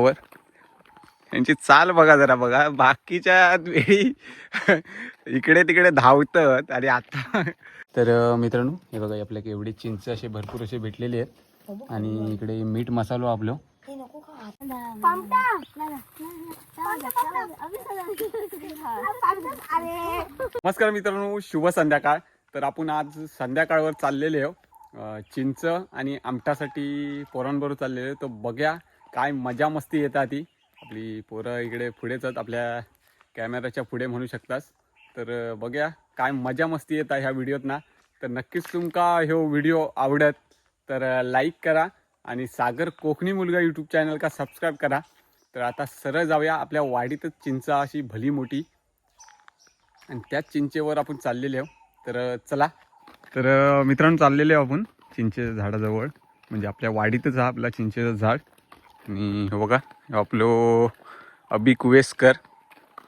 वर यांची चाल बघा जरा बघा. बाकीच्या वेळी इकडे तिकडे धावतात आणि आता तर मित्रांनो हे बघा आपल्याला एवढे चिंच असे भरपूर असे भेटलेले आहेत. आणि इकडे मीठ मसालो आपलो. नमस्कार मित्रांनो शुभ संध्याकाळ. तर आपण आज संध्याकाळवर चाललेले आहो चिंच आणि आमटासाठी पोरांबरोबर चाललेले आहे. तर बघ्या काय मजा मस्ती येतात ती आपली पोरं इकडे पुढेच आपल्या कॅमेराच्या पुढे म्हणू शकतास. तर बघूया बघ्या काय मजा मस्ती येत आहे ह्या व्हिडिओत ना तर नक्कीच तुमका ह्यो व्हिडिओ आवडत तर लाईक करा आणि सागर कोकणी मुलगा यूट्यूब चॅनल का सबस्क्राईब करा. तर आता सरळ जाऊया आपल्या वाडीतच चिंचा अशी भली मोठी. आणि त्याच चिंचेवर आपण चाललेले आहो तर चला. तर मित्रांनो चाललेले आहो आपण चिंचेच्या झाडाजवळ. म्हणजे आपल्या वाडीतच हा आपला चिंचेचं झाड. आणि हो बघा आपलो अबी कुवेसकर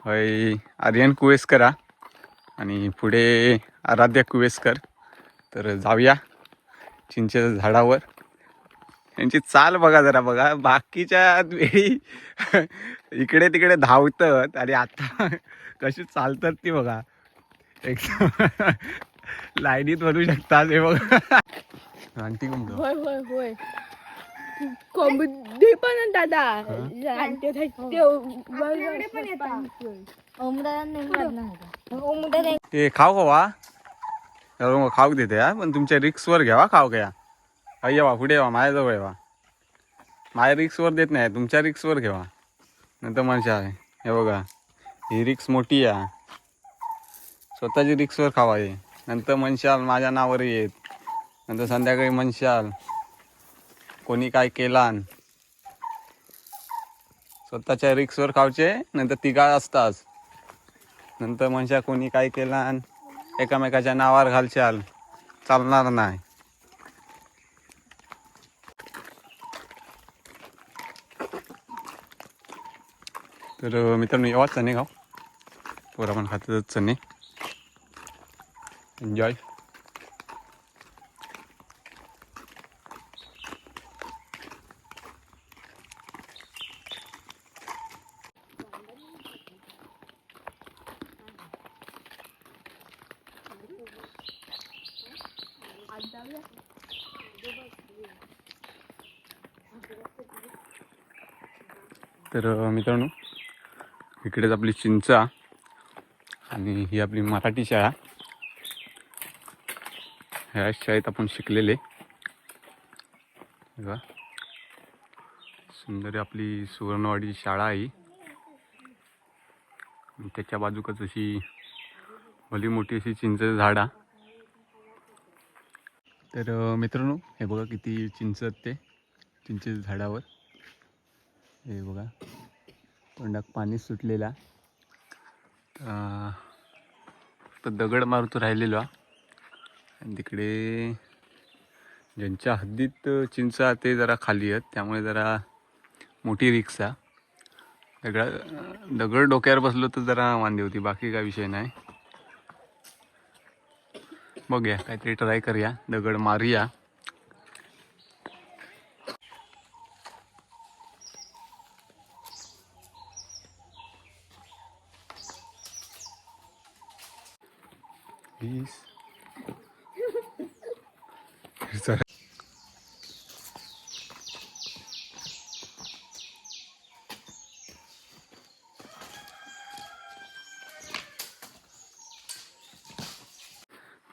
हय आर्यन कुवेसकर हा. आणि पुढे आराध्या कुवेसकर. तर जाऊया चिंचेच्या झाडावर. यांची चाल बघा जरा बघा. बाकीच्या वेळी इकडे तिकडे धावतात आणि आता कशी चालतात ती बघा. एकदम लाईनीत म्हणू शकतात हे बघा. आंटी कुंभ होय होय होय. कॉमेडी पण दादा. आणि ते- ते- ते खाऊ खावा खाऊ देते हा. पण तुमच्या रिक्सवर घ्यावा खाऊ घ्या अय्य वा पुढे वा माझ्याजवळ येवा माझ्या रिक्सवर देत नाही तुमच्या रिक्सवर घेवा नंतर मनशा आहे हे बघा ही रिक्स मोठी आहे स्वतःची रिक्सवर खावा हे. नंतर म्हणशाल माझ्या नावावर येत. नंतर संध्याकाळी म्हणशाल कोणी काय केलान स्वतःच्या रिक्सवर खावचे नंतर तिघा असताच. नंतर म्हणशा कोणी काय केलान एकामेकाच्या नावावर घालशाल चालणार नाही. तर मित्रांनो येवा चणे खाऊ. पोरा पण खातच चणे. एन्जॉय तर मित्रांनो इकडेच आपली चिंचा आणि ही आपली मराठी शाळा. ह्या शाळेत आपण शिकलेले. बघा. सुंदर आपली सुवर्णवाडी शाळा आहे. त्याच्या बाजूकच अशी भली मोठी अशी चिंच झाड आहे. तर मित्रांनो हे बघा किती चिंच ते चिंचेच्या झाडावर. हे बघा. तोंडात पाणी सुटलेला फक्त दगड मारतो राहिलेलो हा. आणि तिकडे ज्यांच्या हद्दीत चिंच आहे ते जरा खाली आहेत. त्यामुळे जरा मोठी रिक्षा दगडा दगड दगड डोक्यावर बसलो तर जरा वांदी होती. बाकी काय विषय नाही. बघूया. काहीतरी ट्राय करूया. दगड मारूया. वीस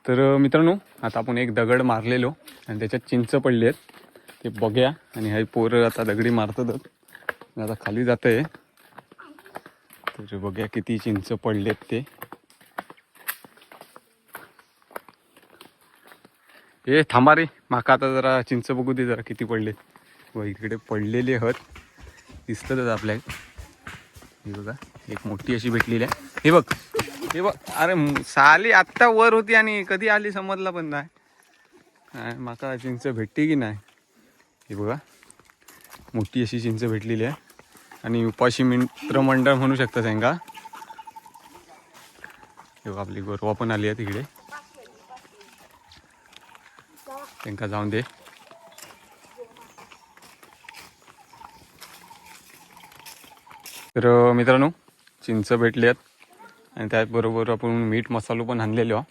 तर मित्रांनो आता आपण एक दगड मारलेलो आणि त्याच्यात चिंच पडली आहेत. ते बघ्या आणि हे पोरं आता दगडी मारतात. आता खाली जात आहे तर किती चिंच पडलेत ते. ए थांबा रे माका आता जरा चिंच बघू दे जरा किती पडले व इकडे पडलेले हत. दिसतातच आपल्या हे बघा एक मोठी अशी भेटलेली आहे. हे बघ. हे बघ. अरे साली आत्ता वर होती आणि कधी आली समजला पण नाही. माका चिंच भेटते की नाही? हे बघा. मोठी अशी चिंच भेटलेली आहे. आणि उपाशी मित्रमंडळ म्हणू शकता त्यांका हे बघा आपली गोरवा पण आली आहे तिकडे. त्यांका जाऊन दे. तर मित्रांनो चिंच भेटली आहेत आणि त्याचबरोबर आपण मीठ मसालो पण आणलेलो. आहो.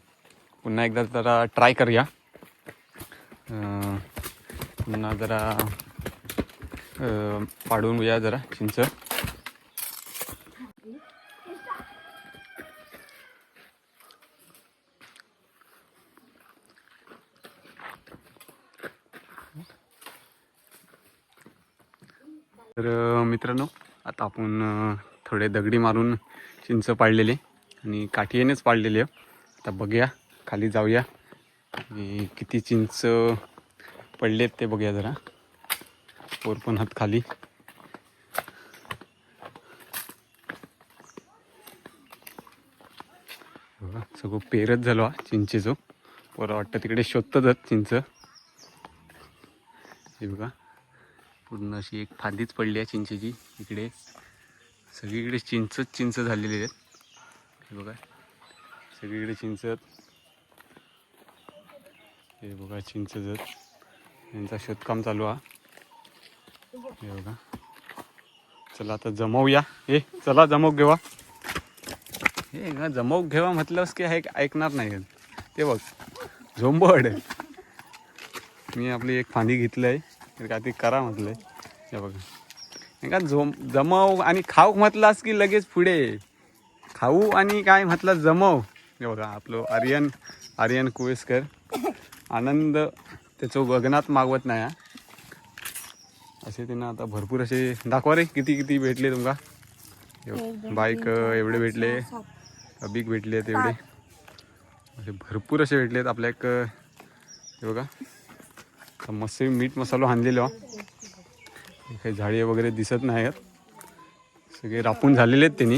पुन्हा एकदा जरा ट्राय करूया. पुन्हा जरा पाडून घेऊया जरा चिंच. तर मित्रांनो आता आपण थोडे दगडी मारून चिंच पाडलेले आणि काठीनेच पाडलेले आता बघूया खाली जाऊया. आणि किती चिंच पडलेत ते बघूया जरा. पोर पण हात खाली. सगळं पेरत झालो हा चिंचेचो. बरं वाटतं तिकडे शोधतच चिंच. हे बघा. पूर्ण अशी एक फांदीच पडली आहे चिंचेची. इकडे सगळीकडे चिंचच चिंच झालेली आहेत. हे बघा. सगळीकडे चिंच हे बघा चिंचच यांचा शोधकाम चालू आहे. हे बघा. चला आता जमवूया. हे चला जमव घेवा. हे ना जमव घेवा म्हटलंच की ऐक ऐकणार नाही ते बघ. झोंबड मी आपली एक फांदी घेतलं आहे. काय ते करा म्हटलंय हे बघा. हे का झोम जमव आणि खाऊ म्हटलास की लगेच पुढे? खाऊ आणि काय म्हटलं जमव. हे बघा आपलं आर्यन आर्यन कुवेसकर. आनंद त्याचं गगनात मागवत नाही हा. असे त्यांना आता भरपूर असे दाखवा रे किती किती भेटले तुमका. बाईक एवढे भेटले. अबिक भेटले तेवढे. असे भरपूर असे भेटलेत आपल्या एक हे बघा. आता मस्त मीठ मसालो आणलेलो काही झाडे वगैरे दिसत नाही आहेत सगळे रापून झालेले आहेत त्यांनी.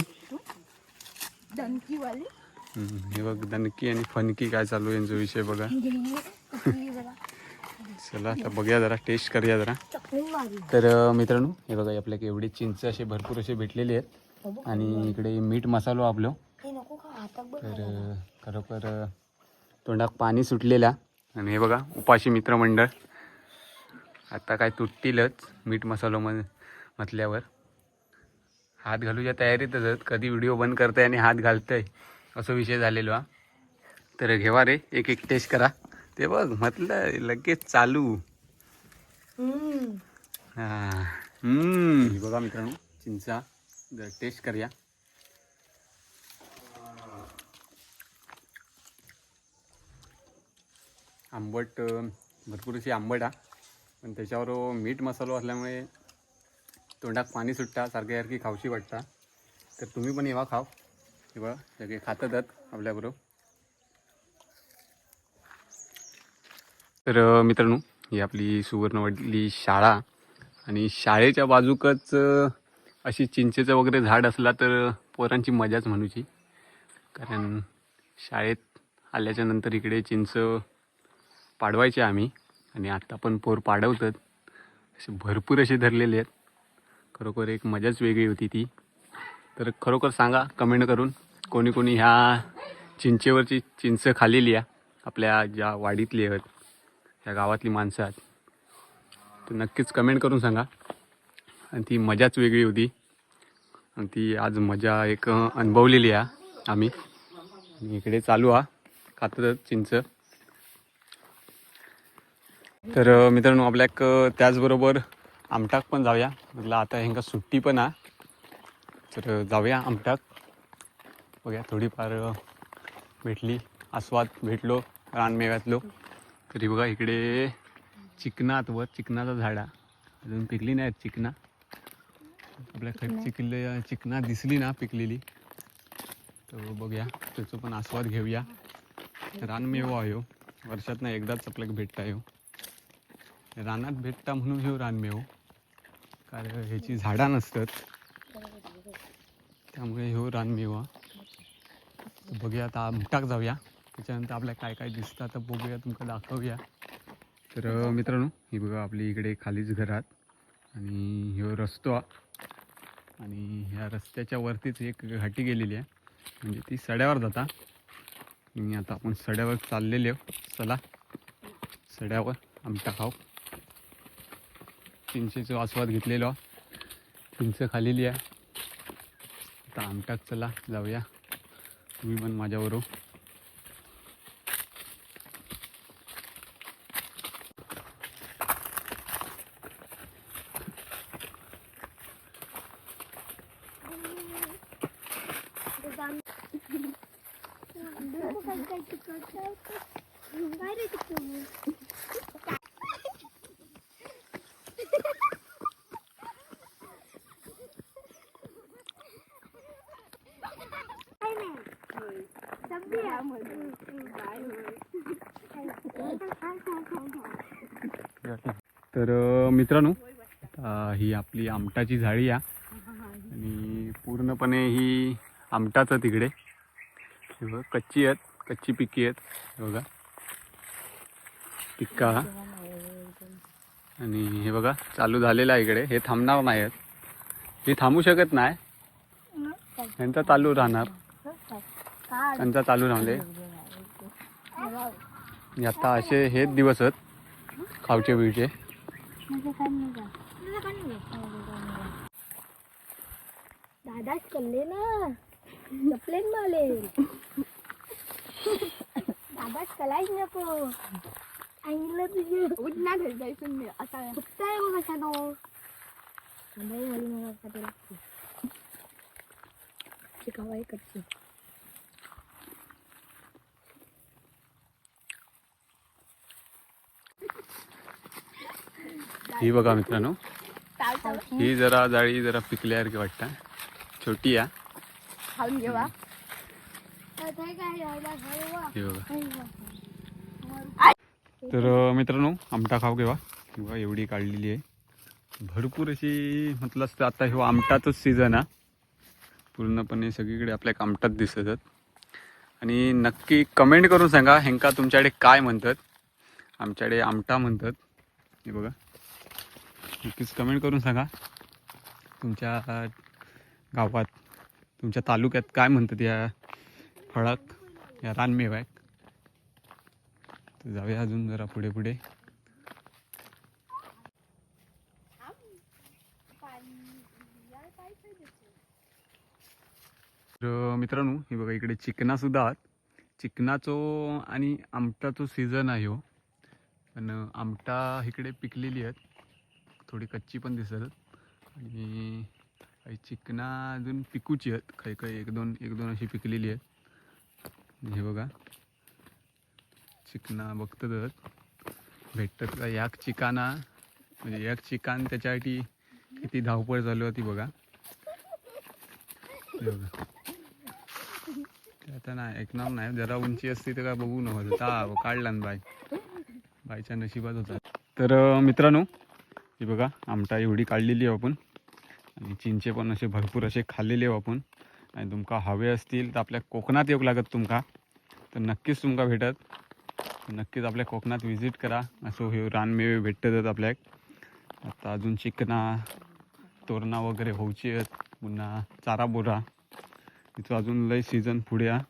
हे बघ दणकी आणि फनकी काय चालू आहे यांचा विषय बघा. चला आता बघूया जरा टेस्ट करूया जरा. तर मित्रांनो हे बघा आपल्याकडे एवढे चिंच असे भरपूर असे भेटलेले आहेत. आणि इकडे मीठ मसालो आपलं. तर खरोखर तोंडात पाणी सुटलेला. आणि हे बघा उपाशी मित्रमंडळ. आता काय तुटतीलच मीठ मसालो म म्हटल्यावर. हात घालूच्या तयारीतच कधी व्हिडिओ बंद करताय आणि हात घालतंय असं विषय झालेलो हा. तर घेवा रे एक एक टेस्ट करा. ते बघ म्हटलं लगेच चालू. हम्म. हा. हम्म. हे बघा मित्रांनो चिंचा. जर टेस्ट करूया. आंबट भरपूर अशी आंबट हा. पण त्याच्यावर मीठ मसालो असल्यामुळे तोंडात पाणी सुटता सारखी सारखी खावशी वाटता. तर तुम्ही पण येवा खाव. किंवा सगळे खातात आपल्याबरोबर. तर मित्रांनो ही आपली सुवर्णवडली शाळा आणि शाळेच्या बाजूकच अशी चिंचेचं वगैरे झाड असला तर पोरांची मजाच म्हणूची. कारण शाळेत आल्याच्यानंतर इकडे चिंच पाडवायचे आम्ही. आणि आत्ता पण पोर पाडवतात. असे भरपूर असे धरलेले आहेत. खरोखर एक मजाच वेगळी होती ती. तर खरोखर सांगा कमेंट करून कोणी कोणी ह्या चिंचेवरची चिंच खालेली आहे. आपल्या ज्या वाडीतली आहेत त्या गावातली माणसं आहेत. तर नक्कीच कमेंट करून सांगा. आणि ती मजाच वेगळी होती. आणि ती आज मजा एक अनुभवलेली आहे आम्ही. इकडे चालू हा. खातच चिंच. तर मित्रांनो आपल्या त्याचबरोबर आमटाक पण जाऊया. म्हटलं आता ह्यांका सुट्टी पण आहे तर जाऊया आमटाक. बघूया थोडीफार भेटली आस्वाद भेटलो रानमेव्यातलो तरी बघा इकडे चिकनात वर चिकनाचा झाड. अजून पिकली नाही चिकना. आपल्या खाली चिकले चिकना दिसली ना पिकलेली. तर बघूया त्याचं पण आस्वाद घेऊया. रानमेवा आहे हो. वर्षात ना एकदाच आपल्याला भेटता येऊ रानात भेटता म्हणून हे रानमेव हो. कारण ह्याची झाडं नसतात. त्यामुळे हे रानमेवा हो. बघूया आता आमटाक जाऊया. त्याच्यानंतर आपल्याला काय काय दिसतं आता बघूया तुमका दाखवूया. तर मित्रांनो ही बघा आपली इकडे खालीच घरात. आणि ह्यो रस्तो. आणि ह्या रस्त्याच्या वरतीच एक घाटी गेलेली आहे. म्हणजे ती सड्यावर जाता. आणि आता आपण सड्यावर चाललेले आहो चला सड्यावर आमटा खाऊ. चिंचेचा आस्वाद घेतलेलो चिंच खालेली आहे आता आमटाक चला जाऊया तुम्ही पण माझ्याबरोबर काय रे तिकडून? काय नाही. सबी आहे. तर अ, मित्रांनो ही आपली आमटाची झाडी आहे आणि पूर्णपणे ही आमटाचं तिकडे. हे बघा कच्ची आहेत कच्ची पिकी आहेत. हे बघा. पिक्का. आणि हे बघा चालू झालेलं आहे इकडे. हे थांबणार नाही आहेत. हे थांबू शकत नाही. त्यांचा चालू राहणार. त्यांचा चालू राहले आता असे हेच दिवस आहेत. खावचे 시작합니다. 시작하는 거 있어요, 그거는. 나다 시킬래나? 너 플랜 말래. 나다 시킬라이냐고. I love you. 우리나 잘 있었네요. 아싸. 독자이고 가셔도. 나이 걸리는 거 가더라고. 지금 와이까지. ही बघा मित्रांनो. ही जरा जाळी जरा पिकल्यासारखी वाटतं. छोटी घेवा ही बघा. तर मित्रांनो आमटा खाऊ केव्हा किंवा एवढी काढलेली आहे. भरपूर अशी म्हटलं असतं आता ह्यो आमटाचंच सीझन आहे. पूर्णपणे सगळीकडे आपल्या आमटाच दिसतात आणि नक्की कमेंट करून सांगा हेंका तुमच्याकडे काय म्हणतात? आमच्याकडे आमटा म्हणतात. हे बघा. नक्कीच कमेंट करून सांगा. तुमच्या गावात तुमच्या तालुक्यात काय म्हणतात या फळाक या रानमेव्याक तर जाऊया अजून जरा पुढे पुढे. तर मित्रांनो हे बघा इकडे चिकना सुद्धा आहात. चिकनाचो आणि आमटाचो सीझन आहे हो. पण आमटा इकडे पिकलेली आहेत. थोडी कच्ची पण दिसत आणि काही चिकना अजून पिकूची आहेत. काही काही एक दोन एक दोन अशी पिकलेली आहेत. हे बघा. चिकना बघतात भेटतात का? याक चिकाना म्हणजे एक चिकान त्याच्यासाठी किती धावपळ चालू होती बघा. बघा. आता नाही ऐकणार नाही. जरा उंची असती तर काय बघू नव्हतं. काढला ना बाय बायच्या नशिबात होता. तर मित्रांनो हे बघा आमटा एवढी काढलेली आहे आपण. आणि चिंचे पण असे भरपूर असे खाल्लेले आहे आपण. आणि तुमका हवे असतील तर आपल्या कोकणात येऊ लागत तुमका. तर नक्कीच तुमका भेटत. नक्कीच आपल्या कोकणात व्हिजिट करा. असं हे रानमेवे भेटतात आपल्याक. आता अजून चिकना तोरणा वगैरे होऊची आहेत. पुन्हा चारा बोरा तिथं अजून लय सीझन पुढे आहे.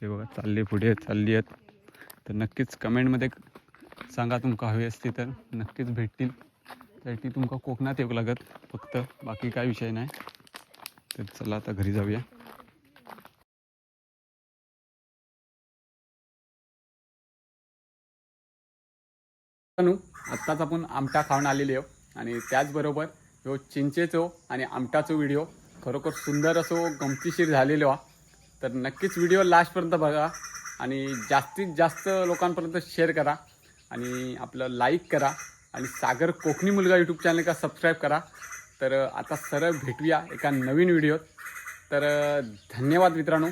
ते बघा चालले पुढे चालली आहेत. तर नक्कीच कमेंटमध्ये सांगा तुमका हवी असते तर. नक्कीच भेटतील. त्यासाठी तुमका कोकणात येऊ लागत फक्त बाकी काय विषय नाही तर चला आता घरी जाऊया. आत्ताच आपण आमटा खाऊन आलेले आहो. आणि त्याचबरोबर ह्यो चिंचेचो आणि आमटाचो व्हिडिओ खरोखर सुंदर असो गमतीशीर झालेलो हा. तर नक्कीच व्हिडिओ लास्टपर्यंत बघा आणि जास्तीत जास्त लोकांपर्यंत शेअर करा आणि आपलं लाईक करा. आणि सागर कोकणी मुलगा यूट्यूब चॅनल का सबस्क्राईब करा. तर आता सरळ भेटूया एका नवीन व्हिडिओत तर धन्यवाद मित्रांनो.